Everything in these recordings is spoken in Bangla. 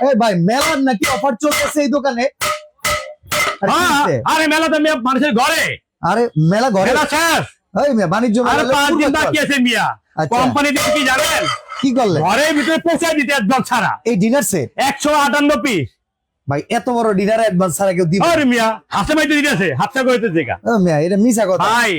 এই ভাই মেলার নাকি অফার চলতেছে এই দোকানে? আরে হ্যাঁ? আরে মেলাতে মিয়া মানুষের ঘরে। আরে মেলা ঘরে? মেলা শেষ। এই মিয়া বাণিজ্য মেলা পাঁচ দিন বাকি আছে মিয়া। আচ্ছা। কোম্পানি থেকে কি জানেন? কি করলে? ঘরের ভিতরে পৌঁছায় দিতে একদম ছাড়া। এই ডিনার সেট একশো আটান্ন পিস ভাই এত বড় ডিনার অ্যাডভান্স ছাড়া কেউ দিবে আরে মিয়া হাসে মাইতে দিতেছে হাতটা মিয়া এটা মিছা কথা। ভাই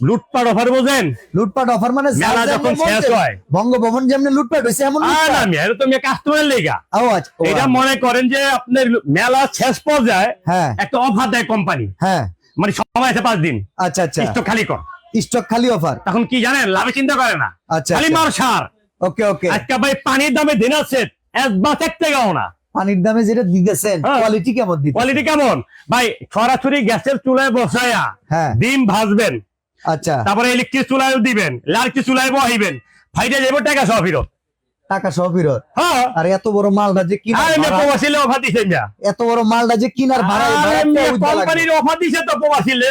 লুটপাট অফার বোঝেন? লুটপাট অফার মানে মেলা যখন শেষ হয়। বঙ্গভবন যেমনি লুটপাট হয়েছে এমন না? এটা তো কাস্টমার লেগা। আচ্ছা এটা আচ্ছা। মনে করেন যে আপনার মেলা শেষ পর্যায়ে হ্যাঁ। একটা অফার দেয় কোম্পানি হ্যাঁ। মানে সময় আছে পাঁচ দিন। আচ্ছা আচ্ছা। স্টক খালি কর। স্টক খালি অফার তখন কি জানেন লাভে চিন্তা করে না। আচ্ছা খালি মার সার। ওকে ওকে। আজকে ভাই পানির দামে দিন আছে একবার এক টাকাও না। পানির দামে যেটা দিতেছেন হ্যাঁ। কোয়ালিটি কেমন দিতে কোয়ালিটি কেমন? ভাই সরাসরি গ্যাসের চুলায় বসায়া হ্যাঁ। ডিম ভাজবেন। আচ্ছা। তারপরে ইলেকট্রিক চুলায় দিবেন লার্কি চুলায় বহাইবেন ফাইটে যাব টাকা সহ ফিরত। টাকা সহ ফেরত? হ্যাঁ। আর এত বড় মালটা যে কিনার প্রবাসীলে অফার দিছে মিয়া এত বড় মালটা যে কিনার ভাড়া। কোম্পানির অফার দিছে তো প্রবাসীলে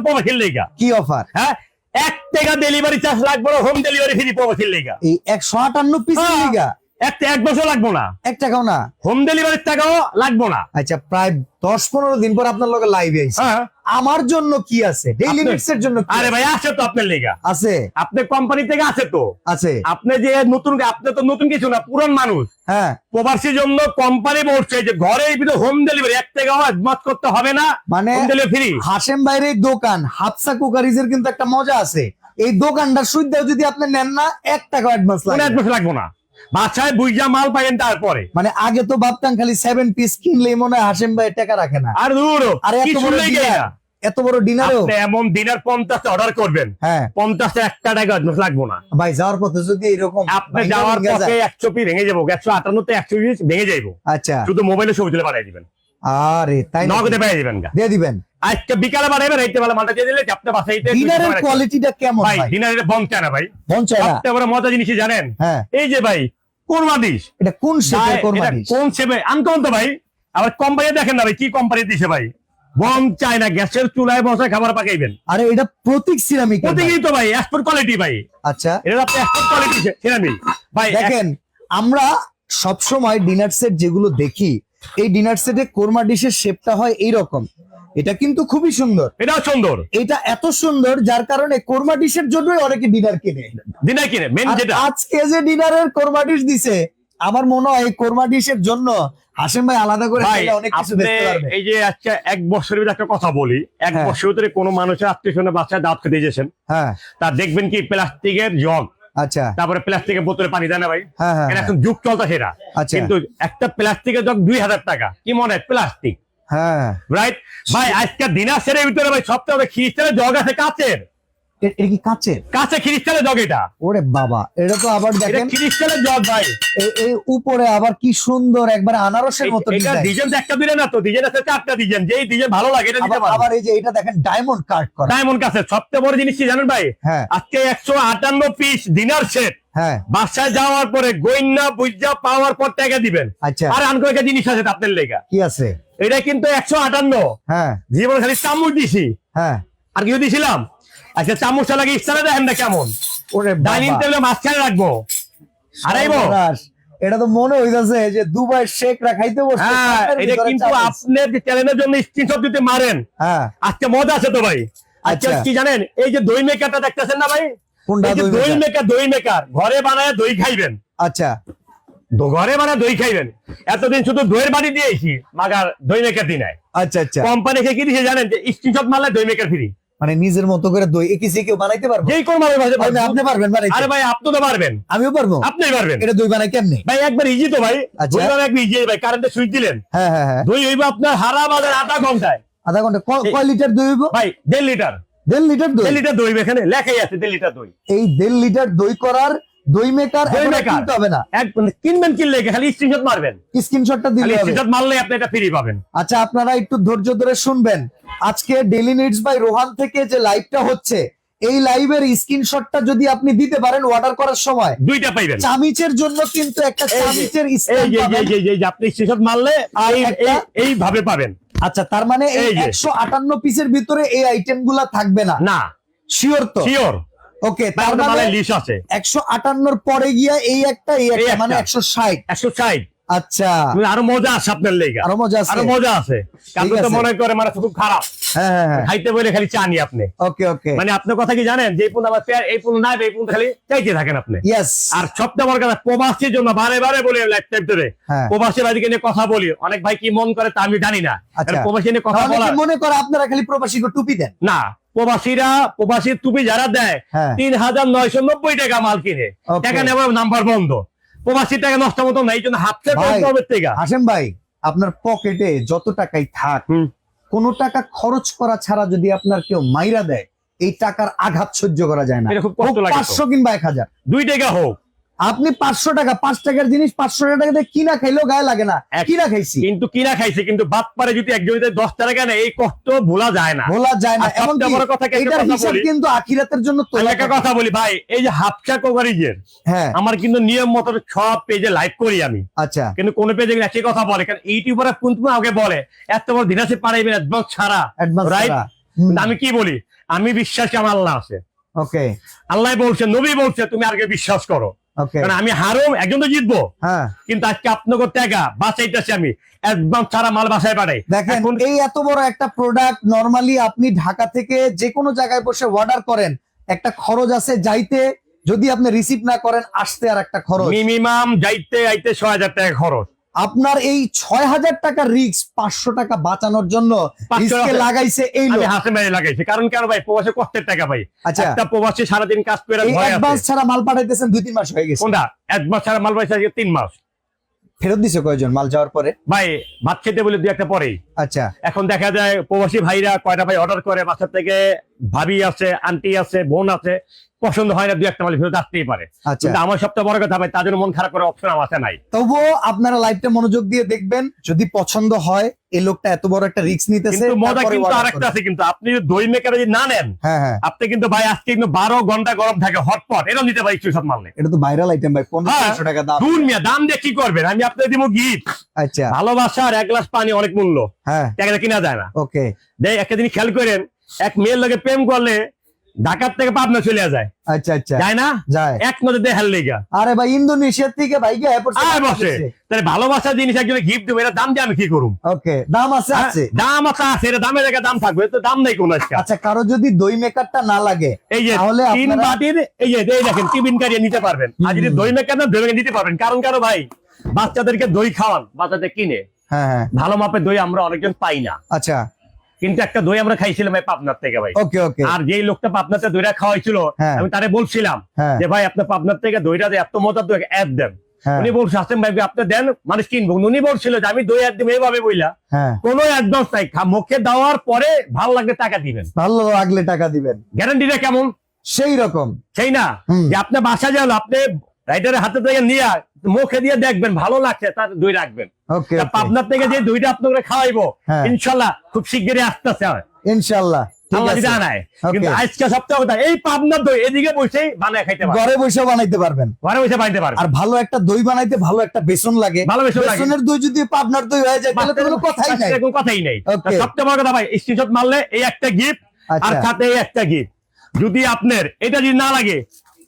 প্রবাসীর লেগা কি অফার হ্যাঁ এক টাকা ডেলিভারি চার্জ লাগবে হোম ডেলিভারি ফ্রি প্রবাসীর লেগা এই একশো আটান্ন পিস। লিগা এক এক বছর লাগবো না। এক টাকাও না? হোম ডেলিভারির টাকাও লাগবো না। আচ্ছা প্রায় দশ পনেরো দিন পর আপনার লাইভ আইছে হ্যাঁ। আমার জন্য কি আছে? ডেইলি এর জন্য আরে ভাই আছে তো আপনার লেগা। আছে? আপনার কোম্পানি থেকে আছে তো। আছে। আপনি যে নতুন আপনি তো নতুন কিছু না পুরান মানুষ। হ্যাঁ। প্রবাসীর জন্য কোম্পানি বলছে যে ঘরে ভিতরে হোম ডেলিভারি এক টাকাও একমত করতে হবে না। মানে ফ্রি হাসেম বাইরের দোকান হাফসা কুকারিজের কিন্তু একটা মজা আছে। এই দোকানটা সুবিধা যদি আপনি নেন না এক টাকা অ্যাডভান্স লাগবো না। বাসায় বুঝা মাল পাইবেন তারপরে। মানে আগে তো ভাবতাম খালি সেভেন পিস কিনলেই মনে হয় হাসেম ভাই টাকা রাখে না। আর দূর আর এত বড় ডিনার এত বড় ডিনারও আপনি এমন দিনের পঞ্চাশটা অর্ডার করবেন হ্যাঁ। পঞ্চাশটা একটা টাকা লাগবো না। ভাই যাওয়ার পথে যদি এরকম আপনি যাওয়ার পথে একশো পি ভেঙে যাব একশো আটান্নতে একশো পিস ভেঙে যাইবো। আচ্ছা। শুধু মোবাইলে ছবি তুলে পাঠিয়ে দিবেন। আরে তাই? নগদে পাঠিয়ে দিবেন দিয়ে দিবেন। আজকে বিকালে পাঠাবেন রাইতে বেলা মালটা দিয়ে দিলে আপনি বাসায় ডিনারের কোয়ালিটিটা কেমন ভাই ডিনারের না ভাই। চায় না। সবচেয়ে বড় মজা জিনিস জানেন? হ্যাঁ। এই যে ভাই কোরমা ডিশ এটা কোন শেপের কোরমা ডিশ কোন শেপে? আনকমন তো ভাই। আবার কোম্পানি দেখেন না ভাই কি কোম্পানি দিছে ভাই। বম চায় না গ্যাসের চুলায় বসে খাবার পাকাইবেন। আরে এটা প্রতীক সিরামিক প্রতিদিনই তো ভাই এক্সপোর্ট কোয়ালিটি ভাই। আচ্ছা। এটা আপনি এক্সপোর্ট কোয়ালিটি সেরামি ভাই দেখেন আমরা সব সময় ডিনার সেট যেগুলো দেখি এই ডিনার সেটে কোরমা ডিশের শেপটা হয় এইরকম। এটা কিন্তু খুবই সুন্দর। এটা সুন্দর। এটা এত সুন্দর যার কারণে কোরমা ডিশের জন্যই অনেকে ডিনার কিনে। দিনাই কিনে মেন যেটা। আজকে যে ডিনারের কোরমা ডিশ দিছে আমার মনে হয় এই কোরমা ডিশের জন্য হাসিম ভাই আলাদা করে অনেক কিছু দেখতে পারবে। এই যে আজকে এক বছরের ভিতরে একটা কথা বলি এক হ্যাঁ। বছরের ভিতরে কোনো মানুষের আত্মীয় স্বজনের বাচ্চায় দাঁত খেতে গেছেন হ্যাঁ। তা দেখবেন কি প্লাস্টিকের জগ। আচ্ছা। তারপরে প্লাস্টিকের বোতলে পানি দেয় না ভাই? হ্যাঁ হ্যাঁ এখন যুগ চলতে সেটা আচ্ছা। কিন্তু একটা প্লাস্টিকের জগ দুই হাজার টাকা। কি মনে হয়? প্লাস্টিক। হ্যাঁ। রাইট ভাই আজকে দিনার সেরের ভিতরে ভাই সবচেয়ে খ্রিস্টানের জগ আছে কাচের। এটা কি কাচের? কাছে খ্রিস্টানের জগ এটা। ওরে বাবা এটা তো আবার দেখেন জগ ভাই। এই উপরে আবার কি সুন্দর একবার আনারসের মতো এটা ডিজাইন একটা দিলে না তো ডিজাইন আছে চারটা ডিজাইন। যেই ডিজাইন ভালো লাগে এটা দিতে আবার আবার এই যে এটা দেখেন ডায়মন্ড কাট করা। ডায়মন্ড কাছে সবচেয়ে বড় জিনিস কি জানেন ভাই? হ্যাঁ। আজকে একশো আটান্ন পিস ডিনার সেট হ্যাঁ। বাসায় যাওয়ার পরে গইন্না বুঝা পাওয়ার পর টাকা দিবেন। আচ্ছা। আর আনকো একটা জিনিস আছে আপনার লেগা। কি আছে? এটা কিন্তু একশো আটান্ন। হ্যাঁ। জীবন খালি চামচ দিছি। হ্যাঁ। আর কিছু দিছিলাম? আচ্ছা চামচটা লাগে ইস্তারে দেখেন না কেমন। ডাইনিং টেবিলে মাঝখানে রাখব। সর্বনাশ। এটা তো মনে হইতাছে যে দুবাই বসছে। হ্যাঁ এটা কিন্তু। আপনার যে চ্যানেলের জন্য স্ক্রিনশট দিতে মারেন। হ্যাঁ। আজকে মজা আছে তো ভাই। আচ্ছা। কি জানেন এই যে দই মেকারটা দেখতেছেন না ভাই? দই মেকার? দই মেকার ঘরে বানায় দই খাইবেন। আচ্ছা। ঘরে বানায় দই খাইবেন। এতদিন শুধু দইয়ের বাড়ি দিয়েছি মাগার দই মেকার দিন আচ্ছা আচ্ছা। কোম্পানি থেকে কি দিয়েছে জানেন যে স্ক্রিনশট মারলে দই মেকার ফ্রি মানে নিজের মতো করে দই কেউ বানাইতে পারব? যেই কোন ভাবে আপনি- পারবেন বানাইতে। আরে ভাই আপনি তো পারবেন। আমিও পারব। আপনি পারবেন। এটা দই বানাই কেমনে? ভাই একবার ইজি তো ভাই। আচ্ছা। দই একবার ইজি ভাই কারেন্টে সুইচ দিলেন। হ্যাঁ হ্যাঁ হ্যাঁ। দই হইব আপনার হারা বাজার আধা ঘন্টায়। আধা ঘণ্টা। কয় লিটার দই হইব? ভাই দেড় লিটার। দেড় লিটার দই? দেড় লিটার দই এখানে লেখাই আছে দেড় লিটার দই। এই দেড় লিটার দই করার দই মেকার দই এখন আর maker। কিনতে হবে না। এক কিনবেন কিনলে খালি স্ক্রিনশট মারবেন? স্ক্রিনশটটা দিলে স্ক্রিনশট মারলে আপনি এটা ফ্রি পাবেন। আচ্ছা আপনারা একটু ধৈর্য ধরে শুনবেন। আজকে ডেলি নিডস বাই রোহান থেকে যে লাইভটা হচ্ছে এই লাইভের স্ক্রিনশটটা যদি আপনি দিতে পারেন অর্ডার করার সময় দুইটা পাইবেন। চামিচের জন্য কিন্তু একটা চামিচের স্ট্যাম্প পাবেন। এই যে আপনি স্ক্রিনশট মারলে এই- পাবেন। আচ্ছা তার মানে এই এই যে। একশো আটান্ন পিসের ভিতরে এই আইটেমগুলা থাকবে না? না। শিওর তো? শিওর ওকে তার মানে মানে আছে। একশো আটান্নর পরে গিয়া এই একটা এই একটা। মানে একশো ষাট। একশো ষাট। আচ্ছা। তুমি আরও মজা আছে আপনার লেগে। আরও মজা আছে। আরও মজা আছে। কারণ তো মনে করে মানে খুব খারাপ। হ্যাঁ হ্যাঁ হ্যাঁ। খাইতে বলে খালি চানি আপনি। ওকে ওকে মানে আপনার কথা কি জানেন? যে আমার পেয়ার এই পর্যন্ত নাই এই পর্যন্ত খালি চাইতে থাকেন আপনি। ইয়েস আর কথা প্রবাসীর জন্য বারে বারে বলি লাইফ টাইম ধরে হ্যাঁ। প্রবাসী ভাইকে নিয়ে কথা বলি। অনেক ভাই কি মন করে তা আমি জানি না। আচ্ছা। প্রবাসী নিয়ে কথা বলা মনে করে আপনারা খালি প্রবাসীকে টুপি দেন? না। প্রবাসীরা প্রবাসীর টুপি যারা দেয় হ্যাঁ। তিন হাজার নয়শো নব্বই টাকা মাল কিনে. টাকা নেওয়ার নাম্বার বন্ধ। প্রবাসী টাকা নষ্ট মতো নাই জন্য হাতে হাসেম ভাই আপনার পকেটে যত টাকাই থাক কোন টাকা খরচ করা ছাড়া যদি আপনার কেউ মাইরা দেয় এই টাকার আঘাত সহ্য করা যায় না। পাঁচশো কিংবা এক হাজার। দুই টাকা হোক। আপনি পাঁচশো টাকা পাঁচ টাকার জিনিস পাঁচশো টাকা দিয়ে কিনা খাইলেও গায়ে লাগে না। কিনা খাইছি। কিন্তু কিনা খাইছে কিন্তু বাদ পারে যদি একজন দশ টাকা নেয় এই কষ্ট ভোলা যায় না। বলা যায় না। এমন বড় কথা এটার হিসাব কিন্তু আখিরাতের জন্য একটা কথা বলি ভাই এই যে হাফচা কোকারিজের হ্যাঁ। আমার কিন্তু নিয়ম মতো সব পেজে লাইভ করি আমি। আচ্ছা। কিন্তু কোন পেজে একই কথা বলে কারণ ইউটিউবাররা কোন তুমি আগে বলে এত বড় দিনাসে পারাইবে অ্যাডভান্স ছাড়া? কিন্তু আমি কি বলি আমি বিশ্বাসী আমার আল্লাহ আছে। ওকে আল্লাহ বলছে নবী বলছে তুমি আগে বিশ্বাস করো। কারণ আমি হারো একজন তো জিতবো। হ্যাঁ। কিন্তু আজকে আপনাকে টাকা বাঁচাইতেছি আমি। একদম সারা মাল বাসায় পাঠাই। দেখেন এই এত বড় একটা প্রোডাক্ট নর্মালি আপনি ঢাকা থেকে যে কোনো জায়গায় বসে অর্ডার করেন একটা খরচ আছে যাইতে যদি আপনি রিসিভ না করেন আসতে আর একটা খরচ। মিনিমাম যাইতে আইতে ছয় হাজার টাকা খরচ। আপনার এই ছয় হাজার টাকার রিক্স পাঁচশো টাকা বাঁচানোর জন্য 500 রিস্কে টাকা। লাগাইছে এই হাসে মেরে লাগাইছি। কারণ কেন ভাই প্রবাসে কষ্টের টাকা ভাই। আচ্ছা। একটা প্রবাসী সারাদিন কাজ করে অ্যাডভান্স ছাড়া মাল পাঠাইতেছেন দুই তিন মাস হয়ে গেছে। কোনটা? এক মাস ছাড়া মাল আজকে তিন মাস। ফেরত দিছে কয়জন মাল যাওয়ার পরে? ভাই ভাত খেতে বলে দুই একটা পরেই। আচ্ছা। এখন দেখা যায় প্রবাসী ভাইরা কয়টা ভাই অর্ডার করে বাসার থেকে ভাবি আছে আন্টি আছে বোন আছে। পছন্দ হয় না দুই একটা মাল ফেরত আসতেই পারে। আচ্ছা। কিন্তু আমার সবচেয়ে বড় কথা ভাই তাদের মন খারাপ করার অপশন আমার নাই। তবুও আপনারা লাইভটা মনোযোগ দিয়ে দেখবেন যদি পছন্দ হয় এই লোকটা এত বড় একটা রিস্ক নিতেছে কিন্তু মজা কিন্তু আরেকটা আছে কিন্তু আপনি দই মেকার যদি না নেন হ্যাঁ হ্যাঁ। আপনি কিন্তু ভাই আজকে কিন্তু বারো ঘণ্টা গরম থাকে হটপট এরকম নিতে পারি সব মাল নেই এটা তো ভাইরাল আইটেম ভাই হ্যাঁ। পনেরোশো টাকা দাম। দুন মিয়া দাম দিয়ে কি করবেন? আমি আপনাকে দিব গিফট আচ্ছা। ভালোবাসা আর এক গ্লাস পানি অনেক মূল্য। হ্যাঁ। টাকা কিনা যায় না। ওকে দেখ একটা জিনিস খেয়াল করেন এক মেয়ের লোকে প্রেম করলে ঢাকার থেকে পাবনা চলে যায়। আচ্ছা আচ্ছা। যায় না? যায়। এক নজর হেল লেগা আরে ভাই ইন্দোনেশিয়ার থেকে ভাই গিয়ে আয় বসে। তাহলে ভালোবাসার জিনিস একজনে গিফট দেবো এটা দাম দিয়ে আমি কি করুম? ওকে দাম আছে হ্যাঁ, আছে। দাম আছে আছে এটা দামের জায়গায় দাম থাকবে তো দাম নেই কোনো আজকে আচ্ছা কারও যদি দই মেকারটা না লাগে এই যে তাহলে তিন বাটির এই যে এই দেখেন টিফিন কারিয়ে নিতে পারবেন। আর যদি দই মেকার না দই মেকার নিতে পারবেন। কারণ কারও ভাই বাচ্চাদেরকে দই খাওয়ান বাচ্চাদের কিনে। হ্যাঁ হ্যাঁ। ভালো মাপের দই আমরা অনেকজন পাই না। আচ্ছা। কিন্তু একটা দই আমরা খাইছিলাম ভাই পাবনার থেকে ভাই। ওকে ওকে আর যেই লোকটা পাবনাতে দইটা খাওয়াইছিল হ্যাঁ। আমি তারে বলছিলাম হ্যাঁ। যে ভাই আপনার পাবনার থেকে দইটা এত মজার দই অ্যাড দেন। হ্যাঁ। উনি বলছে আসেন ভাই আপনি দেন মানুষ কিনবো। উনি বলছিল যে আমি দই অ্যাড দিব এইভাবে বইলা। কোনো অ্যাডভান্স নাই খা- মুখে দেওয়ার পরে ভালো লাগলে টাকা দিবেন। ভালো লাগলে টাকা দিবেন। গ্যারান্টিটা কেমন? সেই রকম। সেই না? যে আপনার বাসা গেল আপনি রাইডারের হাতে থেকে নিয়ে মুখে দিয়ে দেখবেন ভালো লাগছে তার দই রাখবেন। পাবনার থেকে যে দইটা আপনাকে খাওয়াইবো হ্যাঁ। ইনশাল্লাহ খুব শিগগিরই আসতেছে ইনশাল্লাহ ঘরে বসে বানাইতে পারবেন। ঘরে বসে বানাইতে পারে আর ভালো একটা দই বানাইতে ভালো একটা বেসন লাগে। ভালো। বেসনের দই যদি পাবনার দই হয়ে যায় তাহলে কোনো কথাই নাই। বাচ্চাদের কোনো কথাই নেই। সবচেয়ে বড় কথা ভাই স্ক্রিনশট মারলে এই একটা গিফট আর আচ্ছা। সাথে এই একটা গিফট যদি আপনার এটা যদি না লাগে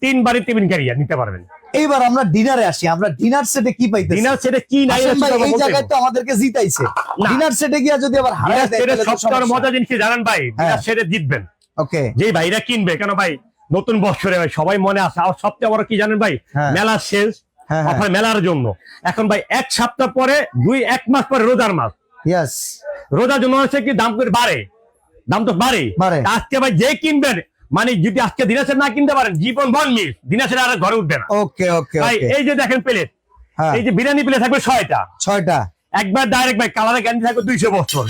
তিন বাড়ি টিফিন ক্যারিয়ার নিতে পারবেন। এইবার আমরা ডিনারে আসি। আমরা ডিনার সেটে কি পাইতেছি? ডিনার সেটে কি নাই এই জায়গায় তো আমাদেরকে জিতাইছে। ডিনার সেটে গিয়া যদি আবার হারায় দেয় তাহলে সবচেয়ে মজা জিনিস কি জানেন ভাই? ডিনার সেটে জিতবেন। ওকে। যেই ভাইরা কিনবে কেন ভাই? নতুন বছরে ভাই সবাই মনে আছে। আর সবচেয়ে বড় কি জানেন ভাই? হ্যাঁ। মেলা শেষ হ্যাঁ হ্যাঁ। অফার মেলার জন্য। এখন ভাই এক সপ্তাহ পরে দুই এক মাস পরে রোজার মাস। ইয়েস রোজার জন্য হচ্ছে কি দাম করে বাড়ে। দাম তো বাড়ে। আজকে ভাই যে কিনবেন মানে যদি আজকে দিনাসের না কিনতে পারেন জীবন বন মিস। দিনাসের আর ঘরে উঠবে না। ওকে ওকে ভাই এই যে দেখেন প্লেট হ্যাঁ। এই যে বিরিয়ানি প্লেট থাকবে ছয়টা। ছয়টা। একবার ডাইরেক্ট ভাই কালারে গ্যারান্টি থাকবে দুইশো বছর।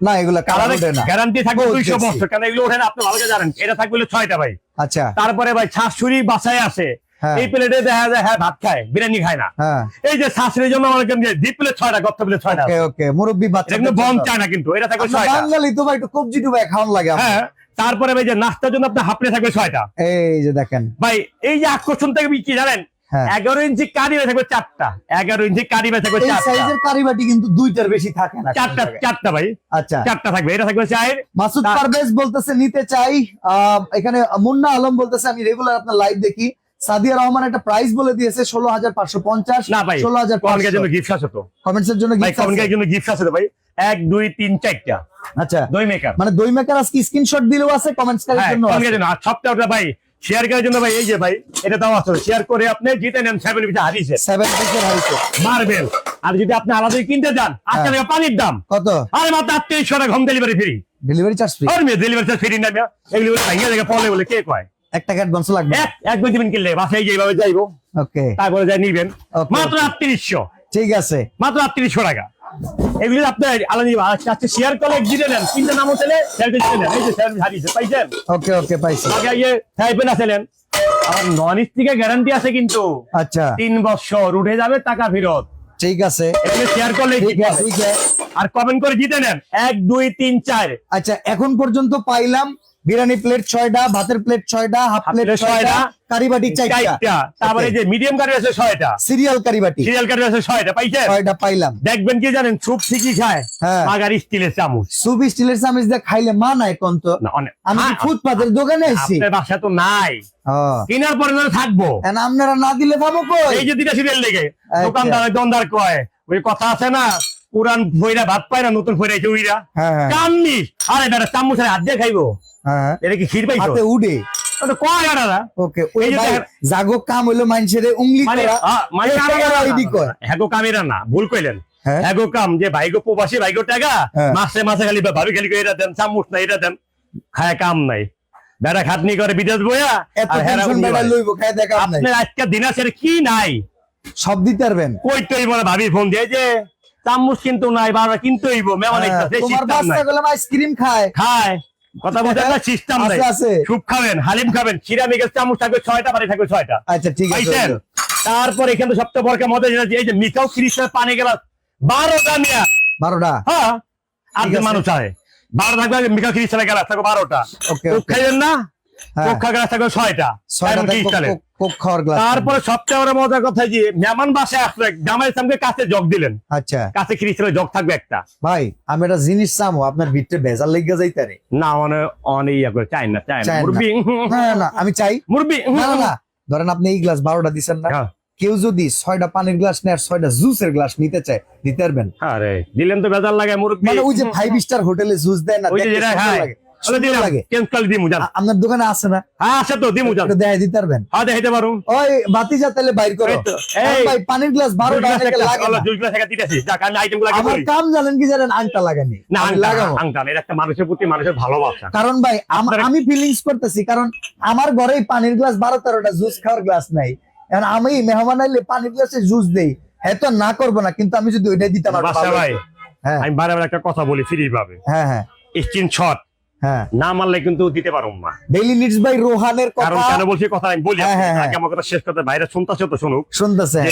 না এগুলা কালার গ্যারান্টি থাকবে দুইশো। বছর কারণ এগুলো ওঠে না আপনি ভালো জানেন। এটা থাকবে ছয়টা ভাই। আচ্ছা। তারপরে ভাই শাশুড়ি বাসায় আসে। হ্যাঁ। এই প্লেটে দেখা যায় হ্যাঁ ভাত খায় বিরিয়ানি খায় না। হ্যাঁ। এই যে শাশুড়ির জন্য অনেক দ্বীপ প্লেট ছয়টা গর্ত প্লেট ছয়টা ওকে ওকে মুরব্বী বাচ্চা কিন্তু বম চায় না কিন্তু এটা থাকবে আমরা ছয়টা। বাঙালি তো ভাই একটু কবজি ডুবাই খাওয়ান লাগে হ্যাঁ। তারপরে ভাই যে নাস্তার জন্য আপনার হাফ প্লেট থাকবে ছয়টা। এই যে দেখেন। ভাই এই যে আকর্ষণ থেকে কি জানেন? হ্যাঁ। এগারো ইঞ্চি কারি থাকবে চারটা। এগারো ইঞ্চি কারি থাকবে সাইজের কারিবাটি কিন্তু দুইটার বেশি থাকে না চারটা চারটা ভাই। আচ্ছা। চারটা থাকবে। এটা থাকবে চায়ের মাসুদ পারভেজ বলতেছে নিতে চাই। আহ, এখানে মুন্না আলম বলতেছে আমি রেগুলার আপনার লাইভ দেখি। সাদিয়া রহমান একটা প্রাইস বলে দিয়েছে ষোলো হাজার পাঁচশো পঞ্চাশ। না ভাই ষোলো হাজার জন্য গিফট আছে তো। কমেন্টস এর জন্য গিফট আছে ভাই। এক দুই তিন চারটা। আচ্ছা। দুই মেকআপ মানে দই মেকার আজকে স্ক্রিনশট দিলেও আছে কমেন্টস করার হ্যাঁ জন্য সপ্তাহটা ভাই শেয়ার করার জন্য ভাই এই যে ভাই এটা দাও আছে। শেয়ার করে আপনি জিতে নেন সেভেন পিসে হারিয়েছে সেভেন পিসের হারিছে মারবেল আর যদি আপনি আলাদা কিনতে যান আজকে হ্যাঁ। পানির দাম। কত? আরে মাত্র আটত্রিশশো টাকা home delivery free delivery charge free আর মেয়ে ডেলিভারি চার্জ ফ্রি না মেয়ে। এগুলি বলে ভাঙিয়ে দেখে পলে বলে কে কয়? এক টাকা অ্যাডভান্স লাগবে এক এক দুই দিন কিনলে বাসায় যেভাবে যাইবো। ওকে তারপরে যাই নিবেন। মাত্র. আটত্রিশশো। ঠিক আছে। মাত্র আটত্রিশশো টাকা। এগুলি আপনি আলাদা আজকে শেয়ার করে জিতে নেন। তিনটে নাম হচ্ছে শেয়ার করে জিতে নেন। এই যে শেয়ার হারিয়েছে পাইছেন? ওকে ওকে পাইছি। আগে ইয়ে টাইপেন আছিলেন আমার নন স্টিকে গ্যারান্টি আছে কিন্তু। আচ্ছা। তিন বছর উঠে যাবে টাকা ফেরত। ঠিক আছে। শেয়ার করলে ঠিক আছে ঠিক আছে। আর কমেন্ট করে জিতে নেন। এক দুই তিন চার। আচ্ছা এখন পর্যন্ত পাইলাম বিরিয়ানি প্লেট ছয়টা ভাতের প্লেট ছয়টা হাফ প্লেট ছয়টা কারিবাটি চারটা। তারপরে যে মিডিয়াম কারি আছে ছয়টা। সিরিয়াল কারিবাটি সিরিয়াল কারি আছে ছয়টা পাইছেন? ছয়টা পাইলাম। দেখবেন কি জানেন সুপ ঠিকই খায় হ্যাঁ। মাগার স্টিলের চামচ। সুপ স্টিলের চামিচ দিয়ে খাইলে মা নাই কোন তো? না, আমি আ- ফুটপাতের দোকানে আইছি? আপনার বাসা তো নাই। ও কেনার পরে ধরে থাকব। এখন আপনারা না দিলে পাবো কই? এই যে দুটা সিরিয়াল লেগে। দোকানদার দোকানদার কয় ওই কথা আছে না পুরান ফইরা ভাত পায় না নতুন এসে উইরা। হ্যাঁ হ্যাঁ। কামনি আরে বেটা চামচ হাত দিয়ে খাইবো। হ্যাঁ এটা কি ক্ষীর পাইছো? উড়ে। কয় আড়ারা ওকে ওই যে জাগো কাম মানুষের মানে করা। মানে। হ্যাগো কামেরা না ভুল কইলেন। হ্যাঁ। হ্যাগো কাম যে ভাইগো প্রবাসী ভাইগো টাকা হ্যাঁ। মাসে মাসে খালি ভাবি খালি করে এটা দেন চামচ না এটা দেন। খায় কাম নাই। বেড়া খাটনি করে বিদেশ বলে। আপনার আজকে দিন আছে কি নাই? সব দিতে পারবেন। কই তৈব না ভাবি ফোন দিয়ে যে চামচ কিন্তু নাই বারবার কিন্তু হ্যাঁ, আইসক্রিম খায়। খায়। কথা বলতে একটা সিস্টেম নাই। আছে আছে। সুপ খাবেন হালিম খাবেন মেঘের চামচ থাকবে ছয়টা বাড়ি থাকবে ছয়টা। আচ্ছা ঠিক আছে তারপর এখানে সবচেয়ে বড় মজা যেটা এই যে মিকাও ত্রিশের পানি গেলাস বারোটা মিয়া। বারোটা? হ্যাঁ আছে। মানুষ আছে বারো থাকবে মিকাও ত্রিশের গেলাস থাকবে বারোটা। খাইবেন না? হ্যাঁ। থাকবে ছয়টা। তারপরে সবচেয়ে বড় মজার কথা যে মেহমান বাসে আসলে জামাই সামনে কাছে জগ দিলেন। আচ্ছা। কাছে খ্রিস্টানের জগ থাকবে একটা। ভাই আমি একটা জিনিস চামো আপনার ভিতরে ভেজাল লেগে যাইতারে না মানে অনেক ইয়া করে চাই না চাই না। মুরবি না। আমি চাই। মুরবি না না না ধরেন আপনি এই গ্লাস বারোটা দিচ্ছেন না হ্যাঁ। কেউ যদি ছয়টা পানির গ্লাস নেয় আর ছয়টা জুসের গ্লাস নিতে চায় দিতে পারবেন। আরে দিলেন তো বেজার লাগে মুরব্বি। মানে ওই যে ফাইভ স্টার হোটেলে জুস দেয় না ওই যে লাগে। ওটা সুন্দর দিলাম। লাগে। চেঞ্জ করে দিমু জান। আ- আপনার দোকানে আছে না? আছে তো দিমু জান। দেখাই দিতে পারবেন? হ্যাঁ দেখাইতে পারো। ওই বাতি যা তাহলে বাইর করো। এই তো, আর এই। ভাই পানির গ্লাস বারোটা অনেকে লাগে না। গ্লাস একটা দিতেছি। যাক আমি আইটেমগুলো আমার কাম জানেন কি জানেন আংটা লাগানি। না আমি আংটা লাগাবো। আংটা না, এটা একটা মানুষের প্রতি মানুষের ভালোবাসা। কারণ ভাই আমি ফিলিংস করতেছি কারণ আমার ঘরেই পানির গ্লাস বারো তেরোটা জুস খাওয়ার গ্লাস নাই। এখন আমি মেহমান আইলে পানির গ্লাসে জুস দেই। হ্যাঁ তো না করব না কিন্তু আমি যদি ওইটাই দিতাম হ্যাঁ। আমি বারে একটা কথা বলি ফ্রি ভাবে হ্যাঁ হ্যাঁ। স্ক্রিন শট হ্যাঁ। না মারলে কিন্তু দিতে পারো না ডেইলি নিডস ভাই রোহানের কারণ কথা কেন বলছি কথা আমি বলি হ্যাঁ, হ্যাঁ। আগে আমার কথা শেষ করতে বাইরে শুনতেছে তো শুনুক। শুনতেছে।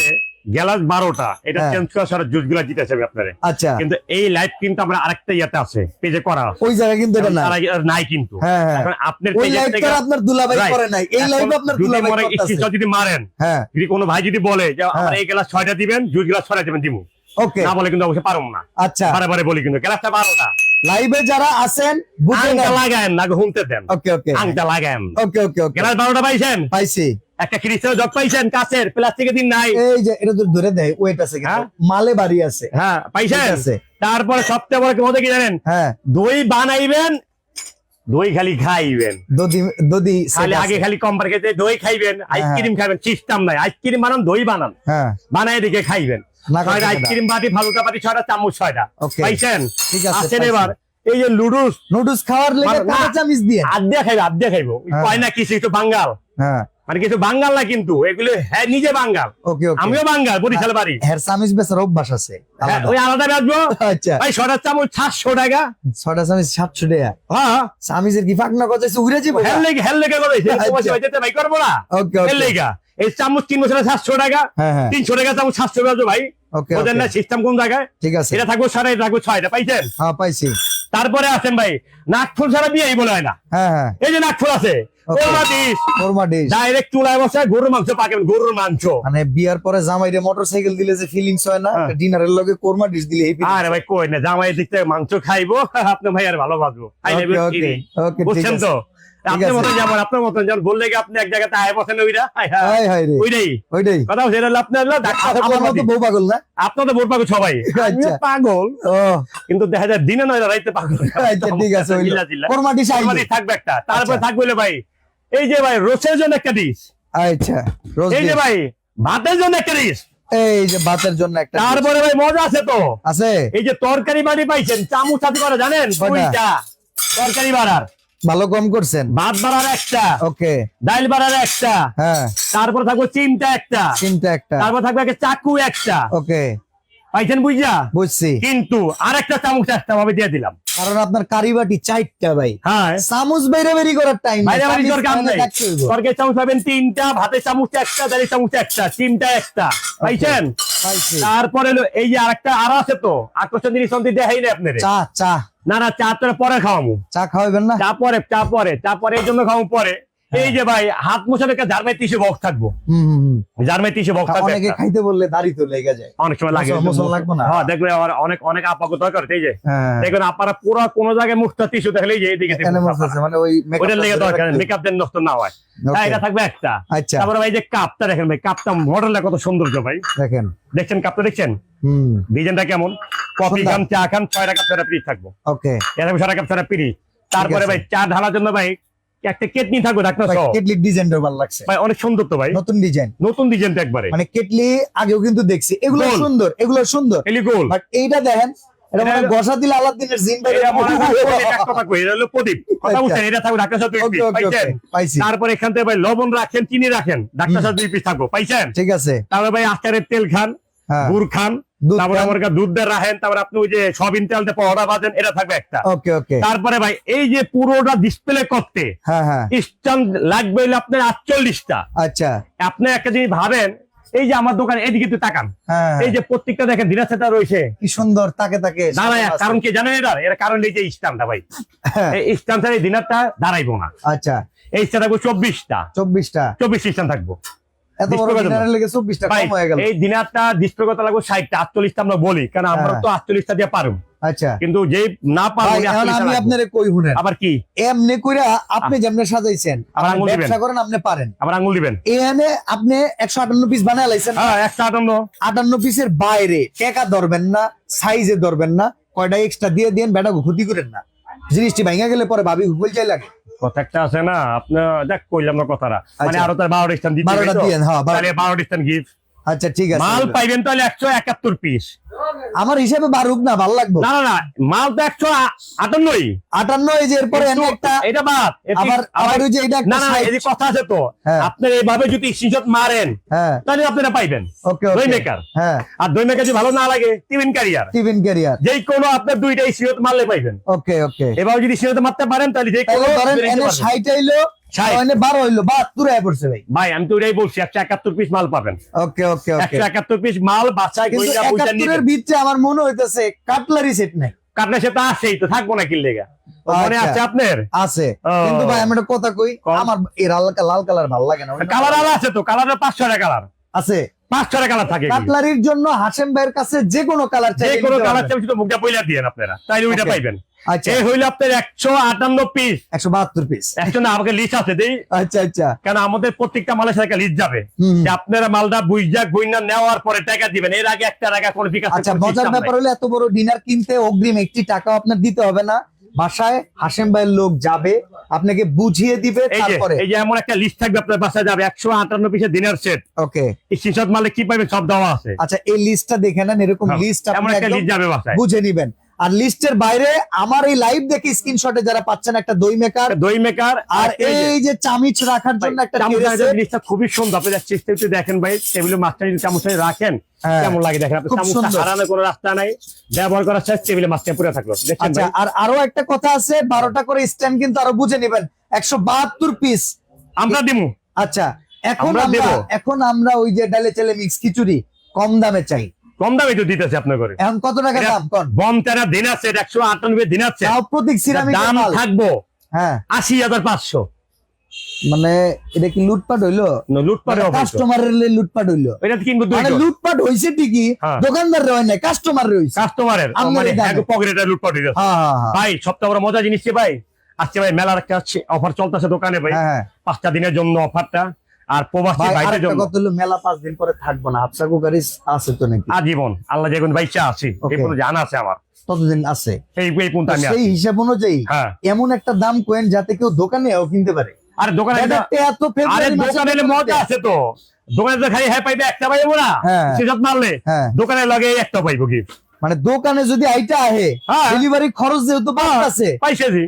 গ্যালাস বারোটা এটা। চেঞ্জ করা সারা জুসগুলা জিতেছে আপনারে। আচ্ছা। কিন্তু এই লাইভ কিন্তু আমরা আরেকটা ইয়াতে আছে পেজে করা ওই জায়গায় কিন্তু এটা না তারা আর নাই কিন্তু। এখন আপনার থেকে আপনার দুলাভাই করে নাই। এই লাইভে আপনার দুলাভাই করতেছে। যদি মারেন হ্যাঁ। যদি কোনো ভাই যদি বলে যে আমার। এই গ্লাস ছয়টা দিবেন জুস গ্লাস ছয়টা দিবেন দিমু। ওকে না বলে কিন্তু অবশ্যই পারুম না। আচ্ছা। বারে বারে বলি কিন্তু গ্লাসটা বারোটা। লাইভে যারা আছেন বুঝে লাগায়েন না হুনতে দেন ওকে ওকে আংটা লাগায়েন। ওকে ওকে ওকে গ্লাস বারোটা পাইছেন? পাইছি। একটা ক্রিস্টাল জগ পাইছেন কাছের প্লাস্টিকের দিন নাই। এই যে এটা তো ধরে দেয় ওয়েট আছে হ্যাঁ? মালে বাড়ি আছে। হ্যাঁ পাইছেন? আছে। তারপরে সবচেয়ে বড় মজা কি জানেন? হ্যাঁ। দই বানাইবেন দই খালি খাইবেন। দদি দদি খালি আগে খালি কম খেতে দই খাইবেন আইসক্রিম খাবেন সিস্টেম নাই। আইসক্রিম বানান দই বানান। হ্যাঁ। বানাই দিকে খাইবেন। ছয়টা আইসক্রিম বাটি ফালুকা বাটি ছয়টা চামচ ছয়টা। পাইছেন? ঠিক আছে আসেন পাইছি। এবার। এই যে লুডুস নুডলস খাওয়ার লেগে না। কাঁচা চামিচ দিয়ে। আদ্যা খাইবো আদ্যা খাইবো। হ্যাঁ। কয় না কিছু একটু বাঙ্গাল। হ্যাঁ। মানে কিছু বাঙ্গাল না কিন্তু এগুলো হ্যাঁ নিজে বাঙ্গাল। ওকে ওকে। আমিও বাঙ্গাল বরিশাল বাড়ি। চামিচ বেচার অভ্যাস আছে হ্যাঁ, ওই আলাদা বেচবো? আচ্ছা। ভাই ছটা চামচ সাতশো টাকা। ছটা চামিচ সাতশো টাকা। হ্যাঁ। চামিচের কি ফাঁক না কথা উড়ে যাব? হেল লেগে হেল লেগে করে আচ্ছা। ভাই করব না। ওকে। হেল লেগা। এই চামচ তিন বছরে সাতশো টাকা হ্যাঁ হ্যাঁ। তিনশো টাকা চামচ সাতশো টাকা ভাই। বোঝেন না সিস্টেম কোন জায়গায়? ঠিক আছে। এটা থাকব সাড়ে এটা থাকব ছয়টা পাইছেন? হ্যাঁ পাইছি। তারপরে আছেন ভাই নাকফুল ছাড়া বিয়েই বলে হয় না। হ্যাঁ এই যে নাকফুল আছে ডাইরেক্ট চুলায় বসে গরুর মাংস পাকেন গরুর মাংস। মানে বিয়ার পরে জামাইরে মোটরসাইকেল দিলে যে ফিলিংস হয় না। ডিনারের লগে কোরমা ডিশ দিলে আরে ভাই কই না জামাই দিক থেকে মাংস খাইবো আপনি ভাই আর ভালো বাঁচবো বুঝছেন তো? আপনার আছে। মতন যেমন আপনার মতন যেমন বললে কি আপনি এক জায়গাতে আয় বসেন ওইটা? হায়। হাই হাই রে। ওইটাই। ওইটাই। কথা হচ্ছে এটা আপনার হলো ডাক্তার আমার মতো বউ পাগল না? আপনার তো ভোট পাগল সবাই। আচ্ছা। পাগল। কিন্তু দেখা যায় দিনে নয় রাইতে পাগল। আচ্ছা ঠিক আছে। কোরমাটি থাকবে একটা। তারপরে আচ্ছা। থাকবে ভাই এই যে ভাই রোসের জন্য একটা ডিশ। আচ্ছা রোজ এই যে ভাই ভাতের জন্য একটা ডিশ। এই যে ভাতের জন্য একটা তারপরে ভাই মজা আছে তো। আছে। এই যে তরকারি বাড়ি পাইছেন চামচ সাথে করে জানেন? তরকারি বাড়ার। ভালো কম করছেন? ভাত বাড়ার একটা। ওকে। ডাইল বাড়ার একটা। হ্যাঁ। তারপর থাকবে চিমটা একটা। চিন্তা একটা। তারপর থাকবে একটা চাকু একটা। ওকে। পাইছেন বুঝা বুঝছি। কিন্তু আরেকটা চামচ একটা ভাবে দিয়ে দিলাম। কারণ আপনার কারিবাটি চারটা ভাই। হ্যাঁ। চামচ বাইরে বেরি করার টাইম বাইরে বাড়ি দরকার নেই। তরকারি চামচ পাবেন তিনটা ভাতের চামচ একটা ডালের চামচ একটা চিমটা একটা। পাইছেন? তারপরে এই যে আরেকটা আরও আছে তো আকর্ষণ জিনিস দেখাই না আপনার চা চা। না না চা তো পরে খাওয়াবো চা খাওয়াবেন না? চা পরে চা পরে চা পরে এই জন্য খাওয়াবো পরে। এই যে ভাই হাত মোছার একটা জার্মাই টিসু বক্স থাকব। জার্মাই টিসু বক্স থাকবে অনেকে খাইতে বললে দাড়ি তো লেগে যায়। অনেক সময় লাগে। মোছা- মোছা লাগবে না? হ্যাঁ অনেক অনেক আপাকে দরকার এই যে। হ্যাঁ। দেখবেন আপারা পুরো কোন জায়গায় মুখটা টিসু দেখলে এই মানে ওই ওইটার লেগে দরকার মেকআপ দেন নষ্ট না হয়। হ্যাঁ, এটা থাকবে একটা। আচ্ছা। তারপরে ভাই যে কাপটা দেখেন ভাই কাপটা মডেলটা কত সৌন্দর্য ভাই। দেখেন। দেখছেন কাপটা দেখছেন? হুম। ডিজাইনটা কেমন? কফি। খান চা খান ছয়টা কাপ ছাড়া পিরিচ থাকব। ওকে এরকম সারা কাপ ছাড়া পিরিচ তারপরে ভাই চা ঢালার জন্য ভাই একটা থাকবে সহ কেটলি ডিজাইনটা ভালো লাগছে। ভাই অনেক সুন্দর তো ভাই। নতুন ডিজাইন নতুন ডিজাইনটা একবারে। মানে কেটলি আগেও কিন্তু দেখছি। এগুলো সুন্দর এগুলো সুন্দর। এলিগোল বাট এইটা দেখেন এটা এটা মানে গসা দিলে আলাদিনের জিন বাইরে এটা মনে কথা এটা হলো প্রদীপ। কথা আচ্ছা। বুঝছেন? এটা থাকবে দুই পাইছেন? তারপরে এখান থেকে ভাই লবণ রাখেন চিনি রাখেন ডাক্তার দুই পিস থাকব পাইছেন? ঠিক আছে। তারপরে ভাই আচারের তেল খান। গুড় খান তারপরে আমার কাছে দুধ দিয়ে রাখেন তারপরে আপনি ওই যে সবিন তেল দিয়ে পরোটা বাজেন এটা থাকবে একটা। ওকে ওকে। তারপরে ভাই এই যে পুরোটা ডিসপ্লে করতে হ্যাঁ হ্যাঁ। স্ট্যান্ড লাগবে হলো আপনার আটচল্লিশটা। আচ্ছা। আপনি একটা জিনিস ভাবেন এই যে আমার দোকান এদিকে একটু তাকান। হ্যাঁ এই যে প্রত্যেকটা দেখেন দিনাছেটা রয়েছে। কি সুন্দর তাকে তাকে। দাঁড়ায় কারণ কি জানেন এটা এর কারণ এই যে স্ট্যান্ডটা ভাই। হ্যাঁ, এই এই দিনারটা দাঁড়াইবো না। আচ্ছা। এই স্ট্যান্ড থাকব চব্বিশটা। চব্বিশটা। চব্বিশ স্ট্যান্ড থাকব। এত বড় ডিনারের লেগে চব্বিশটা ভাই কম হয়ে গেল। এই দিনারটা ডিসপ্লে লাগবে ষাটটা আটচল্লিশটা আমরা বলি কারণ আমরা হ্যাঁ। তো দিয়ে পারব আচ্ছা। কিন্তু যে না পারব ভাই উনি এখন 48 আমি আপনারে কই শুনেন? আবার কি? এমনি কইরা আপনি যেমনে সাজাইছেন আপনি দিবেন। ব্যবসা করেন আপনি পারেন। আবার দিবেন। আপনি আটান্ন পিস বানায় লাইছেন। হ্যাঁ পিসের বাইরে টেকা ধরবেন না সাইজে ধরবেন না কয়টা এক্সট্রা দিয়ে দেন বেটা ক্ষতি করেন না। জিনিসটি ভাঙা গেলে পরে ভাবি গুগল চাই লাগে। কথা একটা আছে না? আপনার দেখ কইলাম না কথাটা। মানে আচ্ছা। আরও তার বারোটা স্থান দিতে বারোটা? দিয়েন হ্যাঁ বারোটা স্থান গিফট আচ্ছা ঠিক আছে। মাল পাইবেন তাহলে একশো একাত্তর পিস আমার হিসাবে বারুক না ভালো লাগবে। না না না মাল তো একশো আটান্নই। আটান্ন যে এরপরে একটা এটা বাদ আবার আবার ওই যে এটা না না এই কথা আছে তো। হ্যাঁ। আপনার এইভাবে যদি সিজত মারেন হ্যাঁ। তাহলে আপনারা পাইবেন। ওকে দই মেকার হ্যাঁ। আর দই মেকার যদি ভালো না লাগে টিফিন ক্যারিয়ার টিফিন ক্যারিয়ার যেই কোনো আপনার দুইটাই সিজত মারলে পাইবেন। ওকে ওকে। এবার যদি সিজত মারতে পারেন তাহলে যে কোনো ধরেন আইলো বারো হইল বা পড়ছে ভাই। ভাই আমি তো ওইটাই বলছি একশো একাত্তর পিস মাল পাবেন। ওকে ওকে ওকে। একশো একাত্তর পিস মাল বাচ্চায় কিন্তু গইলা পয়সা একাত্তরের ভিতরে আমার মনে হইতেছে কাটলারি সেট নাই। কাটলে সে তো আসেই তো থাকব না কিনলে মনে আচ্ছা। আছে আপনার? আছে। কিন্তু ভাই আমি একটা কথা কই। আমার এই লাল লাল কালার ভালো লাগে না। কালার আলা আছে তো কালারের পাঁচশো টাকা কালার। আছে। পাঁচ ছয়টা কালার থাকে কাটলারির জন্য হাসেম ভাইয়ের কাছে যে কোনো কালার যে কোনো কালার চাই শুধু মুখটা পয়লা দিয়ে আপনারা তাইলে ওইটা পাইবেন। আচ্ছা। এই হইল আপনার একশো আটান্ন পিস একশো বাহাত্তর পিস একশো না আমাকে লিস্ট আছে দেই। আচ্ছা আচ্ছা। কেন আমাদের প্রত্যেকটা মালের সাথে লিস্ট যাবে। যে আপনারা মালটা বুঝা গুইনা নেওয়ার পরে টাকা দিবেন এর আগে একটা টাকা কোনো বিকাশ আচ্ছা মজার ব্যাপার হলো এত বড় ডিনার কিনতে অগ্রিম একটি টাকা আপনার দিতে হবে না। বাসায় হাসেম ভাইয়ের লোক যাবে আপনাকে বুঝিয়ে দিবে তারপরে। এই যে এমন একটা লিস্ট থাকবে আপনার বাসায় যাবে একশো আটান্ন পিসের ডিনার সেট ওকে। এই শীর্ষত মালে কি পাবেন? সব দেওয়া আছে। আচ্ছা এই লিস্টটা দেখে নেন এরকম হ্যাঁ, লিস্ট এমন আপনি একটা একদম যাবে বুঝে নিবেন। আর লিস্টের বাইরে আমার এই লাইভ দেখে স্ক্রিনশটে যারা পাচ্ছেন একটা দই মেকার দই মেকার আর এই যে চামিচ রাখার জন্য একটা জিনিসটা খুবই সুন্দর। আপনি চেষ্টা দেখেন ভাই টেবিলের মাছটা যদি চামচ রাখেন হ্যাঁ। কেমন লাগে দেখেন? আপনি চামচটা হারানোর কোনো রাস্তা নাই। ব্যবহার করার শেষ টেবিলে মাছটা পুরো থাকল। আচ্ছা? আর আরও একটা কথা আছে বারোটা করে স্ট্যান্ড কিন্তু আরও বুঝে নিবেন। একশো বাহাত্তর পিস আমরা দিমু। আচ্ছা এখন আমরা। এখন আমরা ওই যে ডালে চেলে মিক্স খিচুড়ি কম দামে চাই। কম দামে তো দিতেছে আপনার করে এখন কত টাকা দাম? কোন? বম তেরা দিন আছে একশো আটানব্বই দিন আছে। তাও প্রতীক সিরামিক দাম থাকব হ্যাঁ। আশি হাজার পাঁচশো। মানে এটা কি লুটপাট হইল? লুটপাটে কাস্টমারের লুটপাট হইল। এটা কিনবো দুই মানে লুটপাট হইছে ঠিকই। দোকানদার না কাস্টমার কাস্টমারের মানে পকেটে লুটপাট হয়ে হ্যাঁ ভাই সবচেয়ে বড় মজা জিনিস ভাই? আজকে ভাই মেলার একটা অফার চলতেছে দোকানে ভাই। পাঁচটা দিনের জন্য অফারটা আর প্রবাসী ভাইদের জন্য। কথা হলো মেলা পাঁচ দিন পরে থাকব না। হাফসা কুকারিস আছে তো নাকি? আজীবন। আল্লাহ যেগুন বাইচা আছি। এই. জানা আছে আমার। ততদিন আছে। এই এই পর্যন্ত আমি সেই হিসাব অনুযায়ী হ্যাঁ। এমন একটা দাম কোয়েন যাতে কেউ দোকানে কিনতে পারে। আর দোকানে এত আরে দোকানে মজা আছে তো। দোকানে তো খালি হ্যাঁ পাইবে একটা পাইবো না। হ্যাঁ। সেসব মারলে হ্যাঁ। দোকানে লাগে একটা পাইবো কি মানে দোকানে যদি আইটা আহে। ডেলিভারি খরচ যেহেতু পাইছে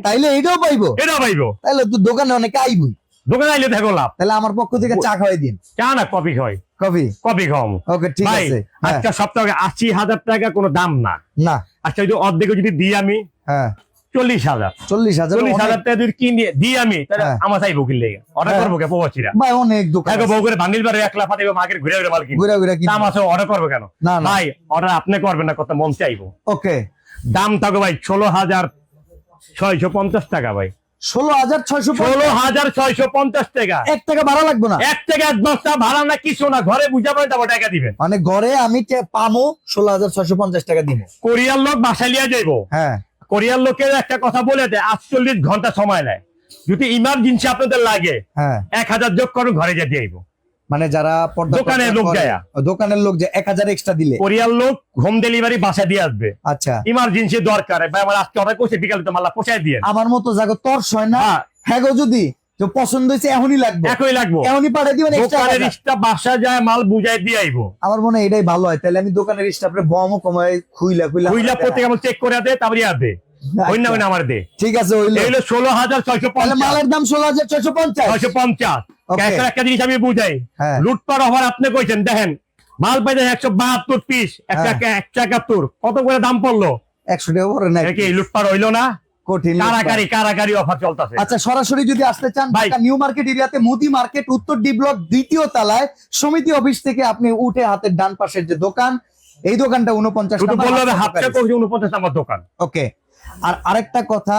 তাইলে এটাও পাইবো। এটা পাইবো। তাইলে তো দোকানে অনেকে আইবই। দোকানে আইলে থাকো লাভ। তাহলে আমার পক্ষ থেকে চা খাওয়াই দিন। চা না কফি খাই কফি? কফি খাওয়াম। ওকে ঠিক আছে। হ্যাঁ। আজকে সপ্তাহে আশি হাজার টাকা কোনো দাম না। না। আজকে যদি অর্ধেক যদি দিই আমি হ্যাঁ। চল্লিশ হাজার। চল্লিশ হাজার চল্লিশ হাজার টাকা যদি কিনে দিই আমি হ্যাঁ। আমার চাইব কিনলে অর্ডার হ্যাঁ। করব কে প্রবাসীরা? ভাই অনেক দোকান এক বউ করে বারে এক লাফ মার্কেট ঘুরে ঘুরে মাল ঘুরে ঘুরে কি দাম আছে অর্ডার করব কেন? না না। ভাই অর্ডার আপনি করবেন না কত মন চাইব। ওকে। দাম থাকো ভাই ষোলো হাজার ছয়শো পঞ্চাশ টাকা ভাই। ষোলো হাজার ছয়শো ষোলো হাজার ছয়শো পঞ্চাশ টাকা। এক টাকা ভাড়া লাগবে না। এক টাকা দশটা ভাড়া না কিছু না। ঘরে বুঝা তারপর টাকা দিবেন। মানে ঘরে আমি টে- পামো ষোলো হাজার ছয়শো পঞ্চাশ টাকা দিব কোরিয়ার লোক বাসা লিয়া যাইবো। হ্যাঁ। কোরিয়ার লোকের একটা কথা বলে দেয় আটচল্লিশ ঘণ্টা সময় নেয়। যদি ইমার্জেন্সি আপনাদের লাগে হ্যাঁ। এক হাজার যোগ করুন ঘরে যেতে আইবো মানে যারা দোকানের লোক যায়। দোকানের লোক যে এক হাজার এক্সট্রা দিলে। কোরিয়ার লোক হোম ডেলিভারি বাসা দিয়ে আসবে। আচ্ছা। ইমার্জেন্সি দরকার। ভাই আমার আজকে অর্ডার করছে বিকালে তো মাল্লা পৌঁছায় দিয়ে। আমার মতো জায়গা তর্স হয় না। হ্যাঁ। হ্যাঁ গো যদি যে পছন্দ হয়েছে এখনই লাগবে। একই লাগবো। এখনই পাঠিয়ে দিবেন দোকানের স্টাফ বাসা যায় মাল বুঝাই দিয়ে আইবো। আমার মনে হয় এটাই ভালো হয়। তাহলে আমি দোকানের স্টাফরে বমও কমাই খুইলা খুইলা বুঝলা প্রত্যেক চেক করে দে তারপরে আর দে ওই না ওই আমার দে। ঠিক আছে এই হলো ষোলো হাজার ছয়শো পঞ্চাশ। মালের দাম ষোলো হাজার ছয়শো পঞ্চাশ। ছয়শো পঞ্চাশ। একটা জিনিস আমি বুঝাই। হ্যাঁ। লুটপাট অফার আপনি কইছেন দেখেন মাল পাইছেন একশো বাহাত্তর পিস একটা হ্যাঁ। একশো একাত্তর। কত করে দাম পড়ল? একশো টাকা পরে এটা কি লুটপাট হইল না? কঠিন কারাকারি কারাকারি অফার চলতেছে। আচ্ছা সরাসরি যদি আসতে চান। ঢাকা নিউ মার্কেট এরিয়াতে মুদি মার্কেট উত্তর ডি ব্লক দ্বিতীয় তলায় সমিতি অফিস থেকে আপনি উঠে হাতের ডান পাশের যে দোকান এই দোকানটা উনপঞ্চাশ শুধু বলল করছি উনপঞ্চাশ আমার দোকান। ওকে আর আরেকটা কথা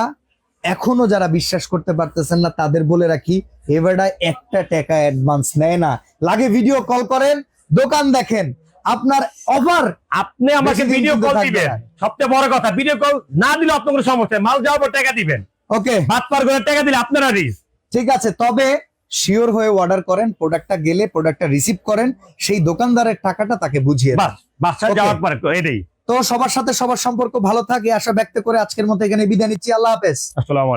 এখনও যারা বিশ্বাস করতে পারতেছেন না তাদের বলে রাখি এবারটা একটা টাকা অ্যাডভান্স নেয় না। লাগে ভিডিও কল করেন দোকান দেখেন আপনার অফার আপনি আমাকে ভিডিও কল দিবেন। সবচেয়ে বড় কথা ভিডিও কল না দিলে আপনার কোনো সমস্যা মাল যাওয়ার পর টাকা দিবেন। ওকে। ভাত পার করে টাকা দিলে আপনারা রিস্ক ঠিক আছে তবে শিওর হয়ে অর্ডার করেন প্রোডাক্টটা গেলে প্রোডাক্টটা রিসিভ করেন সেই দোকানদারের টাকাটা তাকে বুঝিয়ে দেন। বাস বাসা যাওয়ার পরে এটাই তো সবার সাথে সবার সম্পর্ক ভালো থাকে। আশা ব্যক্ত করে আজকের মতো এখানে বিদায় নিচ্ছি। আল্লাহ হাফেজ। আসসালামু